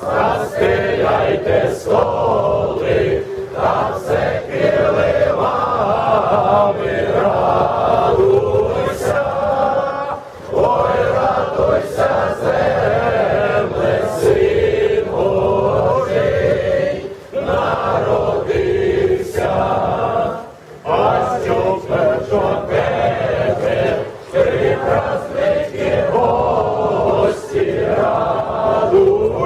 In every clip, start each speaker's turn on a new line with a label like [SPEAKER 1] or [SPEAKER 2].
[SPEAKER 1] Застеляйте слово.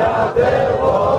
[SPEAKER 1] até o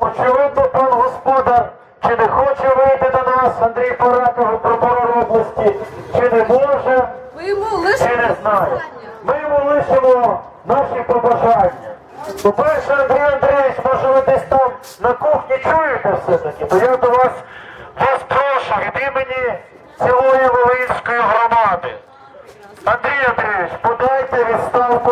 [SPEAKER 2] очевидно, пан господар, чи не хоче вийти до нас, Андрій Паратов, прокурор області, чи не може,
[SPEAKER 1] Ми йому
[SPEAKER 2] чи не знає. Ми йому лишимо наші побажання. По-перше, Андрій Андрійович, може ви десь там на кухні чуєте все-таки, то я до вас вас прошу від імені цілої Волинської громади. Андрій Андрійович,